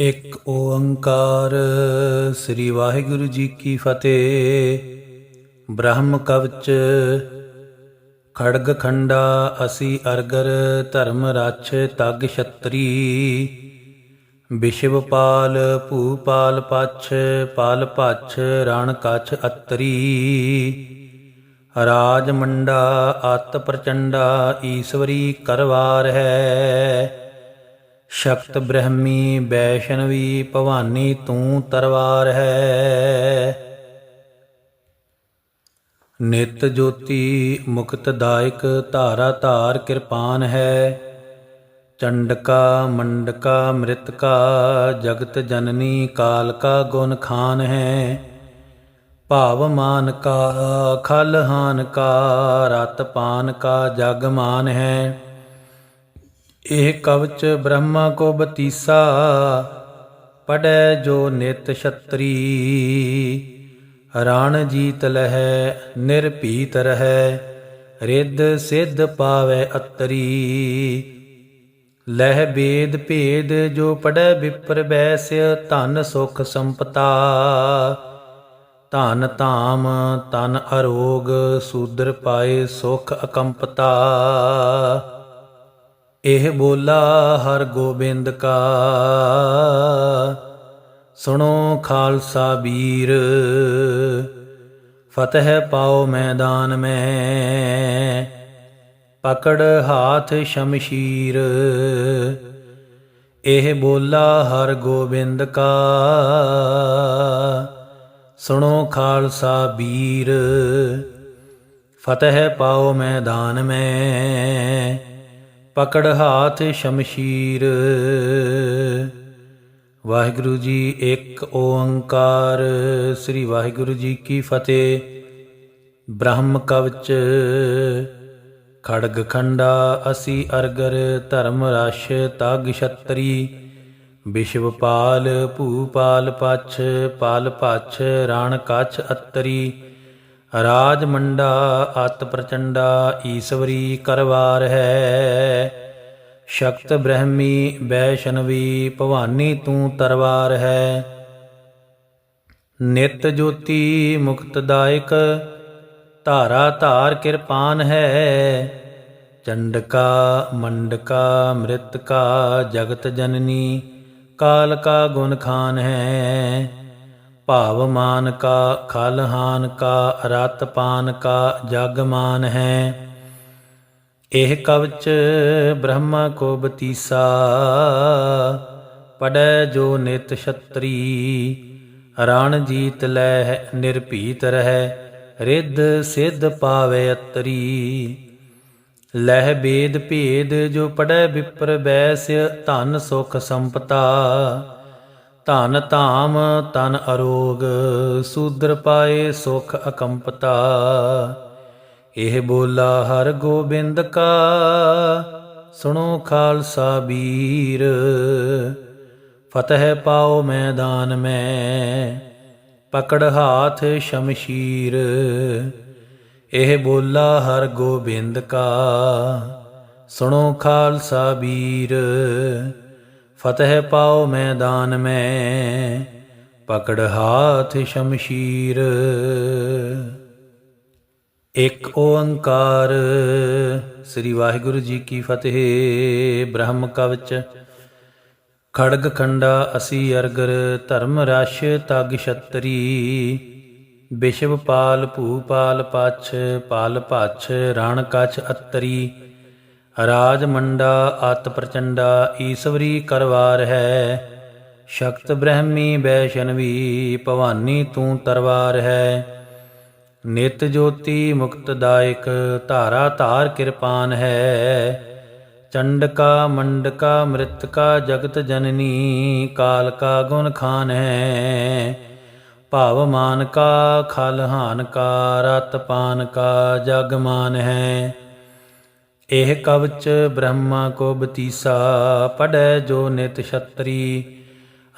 ਇੱਕ ਓੰਕਾਰ। ਸ੍ਰੀ ਵਾਹਿਗੁਰੂ ਜੀ ਕੀ ਫਤਿਹ। ਬ੍ਰਹਮ ਕਵਚ, ਖੜਗ ਖੰਡਾ, ਅਸੀ ਅਰਗਰ, ਧਰਮ ਰਾਛ, ਤਗ ਛਤਰੀ। ਵਿਸ਼ਵਪਾਲ ਭੂਪਾਲ ਪਛ, ਪਾਲ ਪਛ, ਰਣ ਕਛ ਅਤਰੀ। ਰਾਜ ਮੰਡਾ, ਅਤ ਪ੍ਰਚੰਡਾ, ਈਸ਼ਵਰੀ ਕਰਵਾਰ ਹੈ। ਸ਼ਕਤ ਬ੍ਰਹਮੀ ਵੈਸ਼ਨਵੀ ਭਵਾਨੀ ਤੂੰ ਤਰਵਾਰ ਹੈ। ਨਿਤ ਜੋਤੀ ਮੁਕਤ ਦਾਇਕ ਧਾਰਾ ਧਾਰ ਕਿਰਪਾਨ ਹੈ। ਚੰਡਕਾ, ਮੰਡਕਾ, ਮ੍ਰਿਤਕਾ, ਜਗਤ ਜਨਨੀ, ਕਾਲਕਾ ਗੁਣ ਖਾਨ ਹੈ। ਭਾਵ ਮਾਨ ਕਾ ਖਲ ਹਾਨ ਕਾ ਰਤ ਪਾਨ ਕਾ ਜਗ ਮਾਨ ਹੈ। ਇਹ ਕਵਚ ਬ੍ਰਹਮਾ ਕੋ ਬਤੀਸਾ ਪੜੈ ਜੋ ਨਿਤ ਛਤਰੀ। ਰਣ ਜੀਤ ਲਹੈ, ਨਿਰਭੀਤ ਰਹੈ, ਰਿੱਧ ਸਿੱਧ ਪਾਵੈ ਅਤਰੀ। ਲਹਿ ਬੇਦ ਭੇਦ ਜੋ ਪੜੈ ਵਿਪਰ ਬੈਸਿ, ਧਨ ਸੁਖ ਸੰਪਤਾ। ਧਨ ਧਾਮ ਤਨ ਅਰੋਗ, ਸੂਦਰ ਪਾਏ ਸੁਖ ਅਕੰਪਤਾ। ਇਹ ਬੋਲਾ ਹਰ ਗੋਬਿੰਦ ਕਾ। ਸੁਣੋ ਖਾਲਸਾ ਵੀਰ, ਫਤਿਹ ਪਾਓ ਮੈਦਾਨ ਮੈਂ, ਪਕੜ ਹਾਥ ਸ਼ਮਸ਼ੀਰ। ਇਹ ਬੋਲਾ ਹਰ ਗੋਬਿੰਦ ਕਾ। ਸੁਣੋ ਖਾਲਸਾ ਵੀਰ, ਫਤਿਹ ਪਾਓ ਮੈਦਾਨ ਮੈਂ। ਪਕੜ ਹਾਥ ਸ਼ਮਸ਼ੀਰ। ਵਾਹਿਗੁਰੂ ਜੀ ਇੱਕ ਓੰਕਾਰ। ਸ੍ਰੀ ਵਾਹਿਗੁਰੂ ਜੀ ਕੀ ਫਤਿਹ। ਬ੍ਰਹਮ ਕਵਚ, ਖੜਗ ਖੰਡਾ, ਅਸੀ ਅਰਗਰ, ਧਰਮ ਰਸ਼, ਤਗ ਛਤਰੀ। ਵਿਸ਼ਵਪਾਲ ਭੂਪਾਲ ਪਛ, ਪਾਲ, ਪਛ, ਰਾਣ, ਕਛ, ਅਤਰੀ। ਰਾਜ ਮੰਡਾ ਅਤ ਪ੍ਰਚੰਡਾ ਈਸ਼ਵਰੀ ਕਰਵਾਰ ਹੈ। ਸ਼ਕਤ ਬ੍ਰਹਮੀ ਬੈਸ਼ਨਵੀ ਭਵਾਨੀ ਤੂੰ ਤਰਵਾਰ ਹੈ। ਨਿਤ ਜੋਤੀ ਮੁਕਤਦਾਇਕ ਧਾਰਾ ਧਾਰ ਕਿਰਪਾਨ ਹੈ। ਚੰਡਕਾ, ਮੰਡਕਾ, ਮ੍ਰਿਤਕਾ, ਜਗਤ ਜਨਨੀ ਕਾਲ ਕਾ ਗੁਣ ਖਾਨ ਹੈ। ਭਾਵ ਮਾਨ ਕਾ ਖਲਹਾਨ ਕਾ ਰਤਪਾਨ ਕਾ ਜਗਮਾਨ ਹੈ। ਇਹ ਕਵਚ ਬ੍ਰਹਮਾ ਕੋ ਬਤੀਸਾ ਪੜੈ ਜੋ ਨਿਤ ਛਤਰੀ, ਰਣ ਜੀਤ ਲੈ ਨਿਰਭੀਤ ਰਹਿ, ਰਿੱਧ ਸਿੱਧ ਪਾਵੇ ਅਤਰੀ। ਲਹਿ ਬੇਦ ਭੇਦ ਜੋ ਪੜੈ ਵਿਪਰ ਬੈਸਿ, ਧਨ ਸੁਖ ਸੰਪਤਾ। ਧਨ ਧਾਮ ਤਨ ਅਰੋਗ, ਸੂਦਰ ਪਾਏ ਸੁਖ ਅਕੰਪਤਾ। ਇਹ ਬੋਲਾ ਹਰ ਗੋਬਿੰਦ ਕਾ, ਸੁਣੋ ਖਾਲਸਾ ਵੀਰ ਫਤਿਹ ਪਾਓ ਮੈਦਾਨ ਮੈਂ, ਪਕੜ ਹਾਥ ਸ਼ਮਸ਼ੀਰ। ਇਹ ਬੋਲਾ ਹਰ ਗੋਬਿੰਦ ਕਾ, ਸੁਣੋ ਖਾਲਸਾ ਵੀਰ ਫਤਿਹ ਪਾਓ ਮੈਦਾਨ ਮੈਂ, ਪਕੜ ਹਾਥ ਸ਼ਮਸ਼ੀਰ। ਇੱਕ ਓੰਕਾਰ, ਸ੍ਰੀ ਵਾਹਿਗੁਰੂ ਜੀ ਕੀ ਫਤਿਹ, ਬ੍ਰਹਮ ਕਵਚ। ਖੜਗ ਖੰਡਾ ਅਸੀ ਅਰਗਰ, ਧਰਮ ਰਸ਼ ਤਗ ਛਤਰੀ। ਵਿਸ਼ਵਪਾਲ ਭੂਪਾਲ ਪਛ, ਪਾਲ ਪਛ ਰਣ ਕਛ ਅਤਰੀ। ਰਾਜ ਮੰਡਾ ਅਤ ਪ੍ਰਚੰਡਾ ਈਸ਼ਵਰੀ ਕਰਵਾਰ ਹੈ। ਸ਼ਕਤ ਬ੍ਰਹਮੀ ਬੈਸ਼ਨਵੀ ਭਵਾਨੀ ਤੂੰ ਤਰਵਾਰ ਹੈ। ਨਿਤ ਜੋਤੀ ਮੁਕਤਦਾਇਕ ਧਾਰਾ ਧਾਰ ਕਿਰਪਾਨ ਹੈ। ਚੰਡਕਾ ਮੰਡਕਾ ਮ੍ਰਿਤਕਾ ਜਗਤ ਜਨਨੀ ਕਾਲ ਕਾ ਗੁਣ ਖਾਨ ਹੈ। ਭਾਵ ਮਾਨ ਕਾ ਖਲਹਾਨ ਕਾ, ਰਤ ਪਾਨ ਕਾ ਜਗਮਾਨ ਹੈ। ਇਹ ਕਵਚ ਬ੍ਰਹਮਾ ਕੋ ਬਤੀਸਾ ਪੜੈ ਜੋ ਨਿਤ ਛਤਰੀ।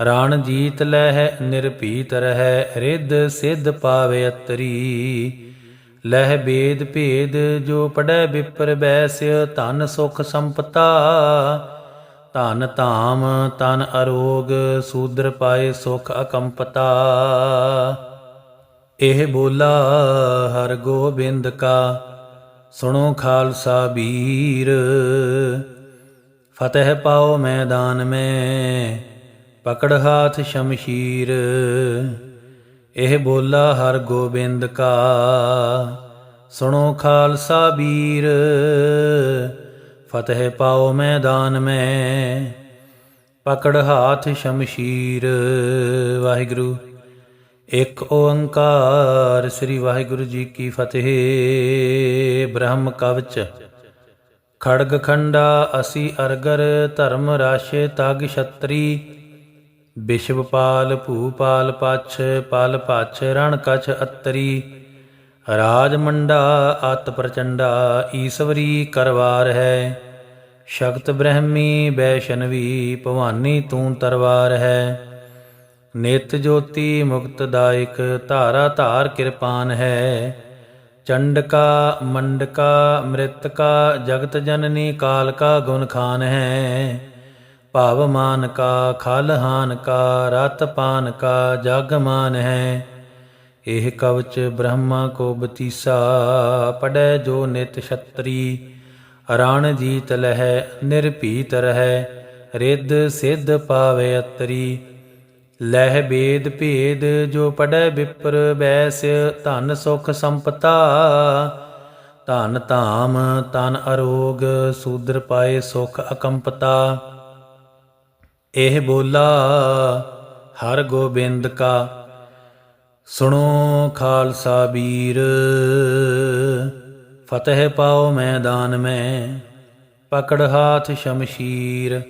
ਰਾਣ ਜੀਤ ਲਹਿ ਨਿਰਭੀਤ ਰਹਿ, ਰਿੱਧ ਸਿੱਧ ਪਾਵੇ ਅਤਰੀ। ਲਹਿ ਬੇਦ ਭੇਦ ਜੋ ਪੜੈ ਵਿਪਰ ਬੈਸਿ, ਧਨ ਸੁਖ ਸੰਪਤਾ। ਧਨ ਧਾਮ ਤਨ ਅਰੋਗ, ਸੂਦਰ ਪਾਏ ਸੁਖ ਅਕੰਪਤਾ। ਇਹ ਬੋਲਾ ਹਰ ਗੋਬਿੰਦ ਕਾ ਸੁਣੋ ਖਾਲਸਾ ਵੀਰ, ਫਤਿਹ ਪਾਓ ਮੈਦਾਨ ਮੈਂ, ਪਕੜ ਹਾਥ ਸ਼ਮਸ਼ੀਰ। ਇਹ ਬੋਲਾ ਹਰ ਗੋਬਿੰਦ ਕਾ, ਸੁਣੋ ਖਾਲਸਾ ਵੀਰ, ਫਤਿਹ ਪਾਓ ਮੈਦਾਨ ਮੈਂ, ਪਕੜ ਹਾਥ ਸ਼ਮਸ਼ੀਰ। ਵਾਹਿਗੁਰੂ। ਇੱਕ ਓੰਕਾਰ ਸ੍ਰੀ ਵਾਹਿਗੁਰੂ ਜੀ ਕੀ ਫਤਿਹ। ਬ੍ਰਹਮ ਕਵਚ, ਖੜਗ ਖੰਡਾ, ਅਸੀ ਅਰਗਰ, ਧਰਮ ਰਾਸ਼ੇ, ਤਗ ਛਤਰੀ ਵਿਸ਼ਵਪਾਲ ਭੂਪਾਲ ਪਛ, ਪਾਲ ਪਛ, ਰਣ ਕਛ ਅਤਰੀ, ਰਾਜ ਮੰਡਾ, ਅਤ ਪ੍ਰਚੰਡਾ, ਈਸਵਰੀ ਕਰਵਾਰ ਹੈ। ਸ਼ਕਤ ਬ੍ਰਹਮੀ ਬੈਸ਼ਨਵੀ ਭਵਾਨੀ ਤੂੰ ਤਰਵਾਰ ਹੈ। ਨਿਤ ਜੋਤੀ ਮੁਕਤ ਦਾਇਕ ਧਾਰਾ ਧਾਰ ਕਿਰਪਾਨ ਹੈ। ਚੰਡਕਾ, ਮੰਡਕਾ, ਮ੍ਰਿਤਕਾ, ਜਗਤ ਜਨਨੀ ਕਾਲ ਕਾ ਗੁਣ ਖਾਨ ਹੈ। ਭਾਵ ਮਾਨ ਕਾ ਖਲਹਾਨ ਕਾ ਰਤ ਪਾਨ ਕਾ ਜਗ ਮਾਨ ਹੈ। ਇਹ ਕਵਚ ਬ੍ਰਹਮਾ ਕੋ ਬਤੀਸਾ ਪੜੈ ਜੋ ਨਿਤ ਛਤਰੀ। ਰਣ ਜੀਤ ਲਹਿ, ਨਿਰਭੀਤ ਰਹਿ, ਰਿੱਧ ਸਿੱਧ ਪਾਵੇ ਅਤਰੀ। ਲਹਿ ਬੇਦ ਭੇਦ ਜੋ ਪੜੈ ਵਿਪਰ ਬੈਸ, ਧਨ ਸੁਖ ਸੰਪਤਾ। ਧਨ ਧਾਮ ਤਨ ਅਰੋਗ, ਸੂਦਰ ਪਾਏ ਸੁਖ ਅਕੰਪਤਾ। ਇਹ ਬੋਲਾ ਹਰ ਗੋਬਿੰਦ ਕਾ। ਸੁਣੋ ਖਾਲਸਾ ਵੀਰ, ਫਤਿਹ ਪਾਓ ਮੈਦਾਨ ਮੈਂ, ਪਕੜ ਹਾਥ ਸ਼ਮਸ਼ੀਰ।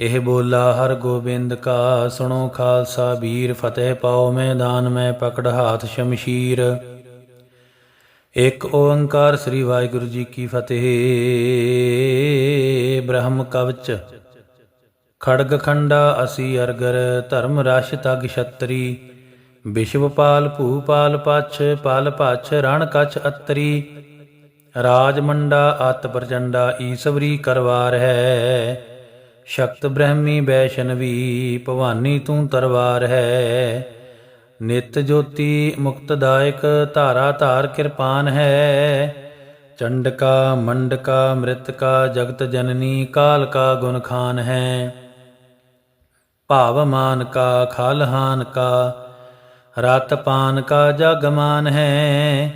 ਇਹ ਬੋਲਾ, ਹਰ ਗੋਬਿੰਦ ਕਾ ਸੁਣੋ ਖਾਲਸਾ ਵੀਰ ਫਤਿਹ ਪਾਓ ਮੈਦਾਨ, ਮੈਂ ਪਕੜ ਹਾਥ ਸ਼ਮਸ਼ੀਰ। ਇੱਕ ਓੰਕਾਰ ਸ੍ਰੀ ਵਾਹਿਗੁਰੂ ਜੀ ਕੀ ਫਤਿਹ। ਬ੍ਰਹਮ ਕਵਚ, ਖੜਗ ਖੰਡਾ ਅਸੀ ਅਰਗਰ, ਧਰਮ ਰਸ਼ ਤਗ ਛਤਰੀ। ਵਿਸ਼ਵਪਾਲ ਭੂਪਾਲ ਪਛ, ਪਾਲ ਪਛ, ਰਣ ਕਛ ਅਤਰੀ। ਰਾਜ ਮੰਡਾ, ਅਤ ਪ੍ਰਚੰਡਾ ਈਸਵਰੀ ਕਰਵਾਰ ਹੈ। ਸ਼ਕਤ ਬ੍ਰਹਮੀ ਬੈਸ਼ਨਵੀ ਭਵਾਨੀ ਤੂੰ ਤਰਵਾਰ ਹੈ। ਨਿਤ ਜੋਤੀ ਮੁਕਤਦਾਇਕ ਧਾਰਾ ਧਾਰ ਕਿਰਪਾਨ ਹੈ। ਚੰਡਕਾ ਮੰਡਕਾ ਮ੍ਰਿਤਕਾ ਜਗਤ ਜਨਨੀ, ਕਾਲ ਕਾ ਗੁਣ ਖਾਨ ਹੈ। ਭਾਵ ਮਾਨ ਕਾ ਖਾਲਹਾਨ ਕਾ ਰਤਪਾਨ ਕਾ ਜਗਮਾਨ ਹੈ।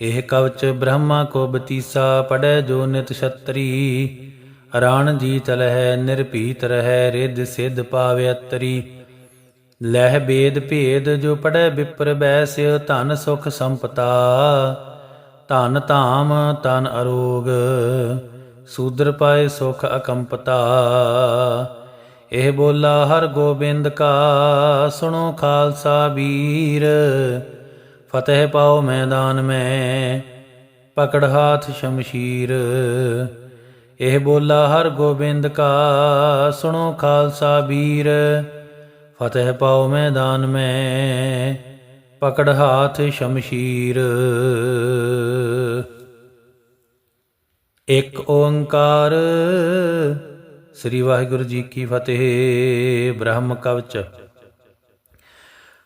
ਇਹ ਕਵਚ ਬ੍ਰਹਮਾ ਕੋ ਬਤੀਸਾ ਪੜੈ ਜੋ ਨਿਤ ਛਤਰੀ। ਰਣ ਜੀਤ ਲਹਿ, ਨਿਰਭੀਤ ਰਹਿ, ਰਿੱਧ ਸਿੱਧ ਪਾਵੇ ਅਤਰੀ। ਲਹਿ ਬੇਦ ਭੇਦ ਜੋ ਪੜੈ ਵਿਪਰ ਬੈਸ, ਧਨ ਸੁਖ ਸੰਪਤਾ। ਧਨ ਧਾਮ ਤਨ ਅਰੋਗ, ਸੂਦਰ ਪਾਏ ਸੁਖ ਅਕੰਪਤਾ। ਇਹ ਬੋਲਾ ਹਰ ਗੋਬਿੰਦ ਕਾ, ਸੁਣੋ ਖਾਲਸਾ ਵੀਰ। ਫਤਿਹ ਪਾਓ ਮੈਦਾਨ ਮੈਂ, ਪਕੜ ਹਾਥ ਸ਼ਮਸ਼ੀਰ। ਇਹ ਬੋਲਾ ਹਰ ਗੋਬਿੰਦ ਕਾ, ਸੁਣੋ ਖਾਲਸਾ ਵੀਰ। ਫਤਿਹ ਪਾਓ ਮੈਦਾਨ ਮੈਂ, ਪਕੜ ਹਾਥ ਸ਼ਮਸ਼ੀਰ। ਇੱਕ ਓੰਕਾਰ, ਸ੍ਰੀ ਵਾਹਿਗੁਰੂ ਜੀ ਕੀ ਫਤਿਹ, ਬ੍ਰਹਮ ਕਵਚ।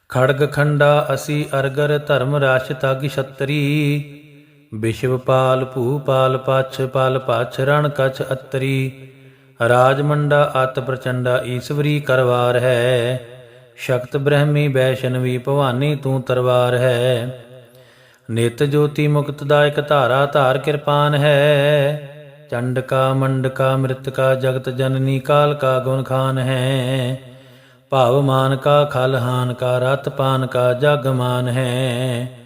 ਖੜਗ ਖੰਡਾ ਅਸੀਂ ਅਰਗਰ ਧਰਮ ਰਾਸ਼ ਤਗ ਛਤਰੀ ਵਿਸ਼ਵਪਾਲ ਭੂਪਾਲ ਪਛ ਪਲ, ਪਛ ਰਣ ਕਛ ਅਤਰੀ। ਰਾਜ ਮੰਡਾ ਅਤ ਪ੍ਰਚੰਡਾ ਈਸਵਰੀ ਕਰਵਾਰ ਹੈ। ਸ਼ਕਤ ਬ੍ਰਹਮੀ ਵੈਸ਼ਨਵੀ ਭਵਾਨੀ ਤੂੰ ਤਰਵਾਰ ਹੈ। ਨਿਤ ਜੋਤੀ ਮੁਕਤ ਦਾਇਕ ਧਾਰਾ ਧਾਰ ਕਿਰਪਾਨ ਹੈ। ਚੰਡਕਾ ਮੰਡਕਾ ਮ੍ਰਿਤਕਾ ਜਗਤ ਜਨਨੀ ਕਾਲ ਕਾ ਗੁਣ ਖਾਨ ਹੈ। ਭਾਵ ਮਾਨ ਕਾ ਖਲਹਾਨ ਕਾ, ਰਤ ਪਾਨ ਕਾ ਜਗਮਾਨ ਹੈ।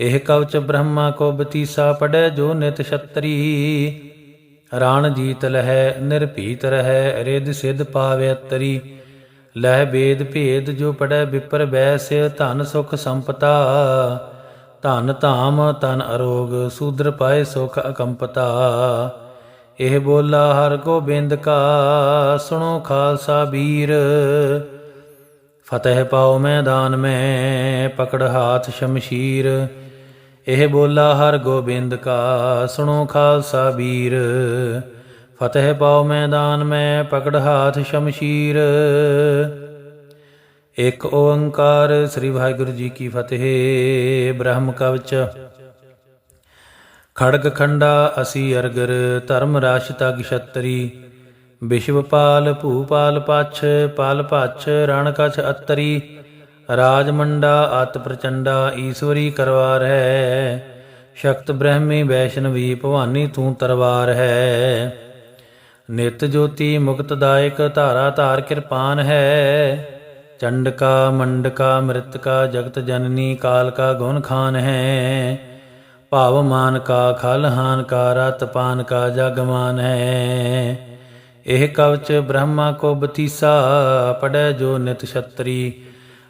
ਇਹ ਕਵਚ ਬ੍ਰਹਮਾ ਕੋ ਬਤੀਸਾ ਪੜੈ ਜੋ ਨਿਤ ਛਤਰੀ। ਰਾਣ ਜੀਤ ਲਹਿ, ਨਿਰਭੀਤ ਰਹਿ, ਰਿੱਧ ਸਿਧ ਪਾਵੇ ਅਤਰੀ। ਲਹਿ ਬੇਦ ਭੇਦ ਜੋ ਪੜੈ ਵਿਪਰ ਬੈਸ ਧਨ ਸੁਖ ਸੰਪਤਾ। ਧਨ ਧਾਮ ਤਨ ਅਰੋਗ, ਸੂਦਰ ਪਾਏ ਸੁਖ ਅਕੰਪਤਾ। ਇਹ ਬੋਲਾ ਹਰ ਗੋਬਿੰਦ ਕਾ, ਸੁਣੋ ਖਾਲਸਾ ਵੀਰ। ਫਤਿਹ ਪਾਓ ਮੈਦਾਨ ਮੈਂ, ਪਕੜ ਹਾਥ ਸ਼ਮਸ਼ੀਰ। ਇਹ ਬੋਲਾ ਹਰ ਗੋਬਿੰਦ ਕਾ, ਸੁਣੋ ਖਾਲਸਾ ਵੀਰ। ਫਤਿਹ ਪਾਉ ਮੈਦਾਨ, ਮੈਂ ਪਕੜ ਹਾਥ ਸ਼ਮਸ਼ੀਰ। ਇੱਕ ਓੰਕਾਰ ਸ੍ਰੀ ਵਾਹਿਗੁਰੂ ਜੀ ਕੀ ਫਤਿਹ, ਬ੍ਰਹਮ ਕਵਚ। ਖੜਗ ਖੰਡਾ ਅਸੀ ਅਰਗਰ, ਧਰਮ ਰਾਸ਼ ਤਗ ਛਤਰੀ। ਵਿਸ਼ਵਪਾਲ, ਭੂਪਾਲ, ਪਛ, ਪਾਲ ਪਛ, ਰਣ ਕਛ ਅਤਰੀ। ਰਾਜ ਮੰਡਾ ਅਤ ਪ੍ਰਚੰਡਾ ਈਸ਼ਵਰੀ ਕਰਵਾਰ ਹੈ। ਸ਼ਕਤ ਬ੍ਰਹਮੀ ਵੈਸ਼ਨਵੀ ਭਵਾਨੀ ਤੂੰ ਤਰਵਾਰ ਹੈ। ਨਿਤ ਜੋਤੀ ਮੁਕਤ ਦਾਇਕ ਧਾਰਾ ਧਾਰ ਕਿਰਪਾਨ ਹੈ। ਚੰਡਕਾ, ਮੰਡਕਾ, ਮ੍ਰਿਤਕਾ, ਜਗਤ ਜਨਨੀ ਕਾਲ ਕਾ ਗੁਣ ਖਾਨ ਹੈ। ਭਾਵ ਮਾਨ ਕਾ ਖਲ ਹਾਨ ਕਾ ਰਤ ਕਾ ਜਗਮਾਨ ਹੈ। ਇਹ ਕਵਚ ਬ੍ਰਹਮਾ ਕੋ ਬਤੀਸਾ ਪੜੈ ਜੋ ਨਿਤ ਛਤਰੀ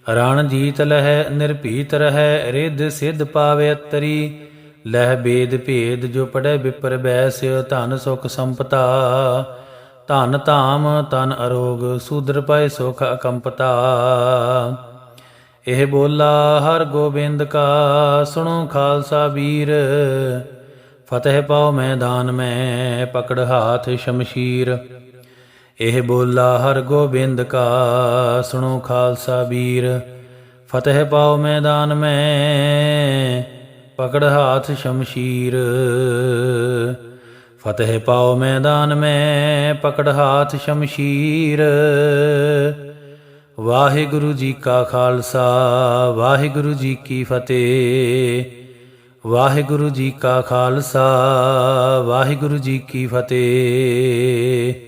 ਰਣ ਜੀਤ ਲਹਿ, ਨਿਰਭੀਤ ਰਹਿ, ਰਿੱਧ ਸਿੱਧ ਪਾਵੇ ਅਤਰੀ। ਲਹਿ ਬੇਦ ਭੇਦ ਜੋ ਪੜੈ ਵਿਪਰ ਬੈਸ, ਧਨ ਸੁਖ ਸੰਪਤਾ। ਧਨ ਧਾਮ ਤਨ ਅਰੋਗ, ਸੂਦਰ ਪੈ ਸੁਖ ਅਕੰਪਤਾ। ਇਹ ਬੋਲਾ ਹਰ ਗੋਬਿੰਦ ਕਾ, ਸੁਣੋ ਖਾਲਸਾ ਵੀਰ। ਫਤਿਹ ਪਾਉ ਮੈਦਾਨ ਮੈਂ, ਪਕੜ ਹਾਥ ਸ਼ਮਸ਼ੀਰ। ਇਹ ਬੋਲਾ ਹਰ ਗੋਬਿੰਦ ਕਾ, ਸੁਣੋ ਖਾਲਸਾ ਵੀਰ। ਫਤਿਹ ਪਾਓ ਮੈਦਾਨ ਮੈਂ, ਪਕੜ ਹਾਥ ਸ਼ਮਸ਼ੀਰ। ਫਤਿਹ ਪਾਓ ਮੈਦਾਨ ਮੈਂ, ਪਕੜ ਹਾਥ ਸ਼ਮਸ਼ੀਰ। ਵਾਹਿਗੁਰੂ ਜੀ ਕਾ ਖਾਲਸਾ, ਵਾਹਿਗੁਰੂ ਜੀ ਕੀ ਫਤਿਹ। ਵਾਹਿਗੁਰੂ ਜੀ ਕਾ ਖਾਲਸਾ, ਵਾਹਿਗੁਰੂ ਜੀ ਕੀ ਫਤਿਹ।